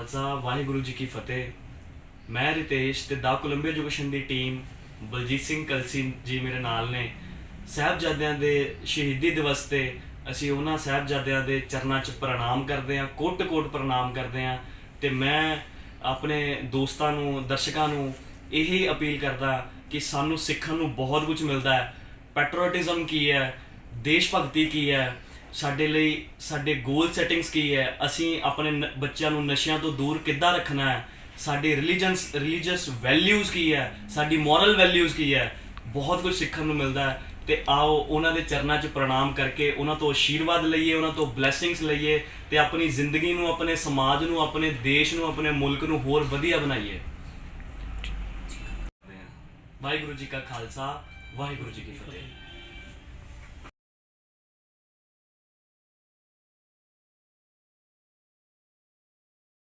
ਖਾਲਸਾ, ਵਾਹਿਗੁਰੂ ਜੀ ਕੀ ਫਤਿਹ। ਮੈਂ ਰਿਤੇਸ਼ ਤੇ ਦਾ ਕੋਲੰਬੀਆ ਐਜੂਕੇਸ਼ਨ ਦੀ ਟੀਮ ਬਲਜੀਤ ਸਿੰਘ ਕਲਸੀ ਜੀ ਮੇਰੇ ਨਾਲ ਨੇ। ਸਾਹਿਬਜ਼ਾਦਿਆਂ ਦੇ ਸ਼ਹੀਦੀ ਦਿਵਸ ਤੇ ਅਸੀਂ ਉਹਨਾਂ ਸਾਹਿਬਜ਼ਾਦਿਆਂ ਦੇ ਚਰਨਾਂ 'ਚ ਪ੍ਰਣਾਮ ਕਰਦੇ ਹਾਂ, ਕੋਟ-ਕੋਟ ਪ੍ਰਣਾਮ ਕਰਦੇ ਹਾਂ ਤੇ ਮੈਂ ਆਪਣੇ ਦੋਸਤਾਂ ਨੂੰ, ਦਰਸ਼ਕਾਂ ਨੂੰ ਇਹੀ ਅਪੀਲ ਕਰਦਾ ਕਿ ਸਾਨੂੰ ਸਿੱਖਣ ਨੂੰ ਬਹੁਤ ਕੁਝ ਮਿਲਦਾ ਹੈ। ਪੈਟਰੋਟਿਜ਼ਮ ਕੀ ਹੈ? ਦੇਸ਼ ਭਗਤੀ ਕੀ ਹੈ? ਸਾਡੇ ਲਈ ਸਾਡੇ ਗੋਲ ਸੈਟਿੰਗਸ ਕੀ ਹੈ? ਅਸੀਂ ਆਪਣੇ ਨ- ਬੱਚਿਆਂ ਨੂੰ ਨਸ਼ਿਆਂ ਤੋਂ ਦੂਰ ਕਿੱਦਾਂ ਰੱਖਣਾ ਹੈ? ਸਾਡੇ ਰਿਲੀਜੀਅਨਸ ਰਿਲੀਜੀਅਸ ਵੈਲਿਊਜ਼ ਕੀ ਹੈ? ਸਾਡੀ ਮੋਰਲ ਵੈਲਿਊਜ਼ ਕੀ ਹੈ? ਬਹੁਤ ਕੁਝ ਸਿੱਖਣ ਨੂੰ ਮਿਲਦਾ ਹੈ। ਤੇ ਆਓ ਉਹਨਾਂ ਦੇ ਚਰਨਾਂ 'ਚ ਪ੍ਰਣਾਮ ਕਰਕੇ ਉਹਨਾਂ ਤੋਂ ਆਸ਼ੀਰਵਾਦ ਲਈਏ, ਉਹਨਾਂ ਤੋਂ ਬਲੇਸਿੰਗਸ ਲਈਏ ਤੇ ਆਪਣੀ ਜ਼ਿੰਦਗੀ ਨੂੰ, ਆਪਣੇ ਸਮਾਜ ਨੂੰ, ਆਪਣੇ ਦੇਸ਼ ਨੂੰ, ਆਪਣੇ ਮੁਲਕ ਨੂੰ ਹੋਰ ਵਧੀਆ ਬਣਾਈਏ। ਵਾਹਿਗੁਰੂ ਜੀ ਕਾ ਖਾਲਸਾ, ਵਾਹਿਗੁਰੂ ਜੀ ਕੀ ਫਤਿਹ।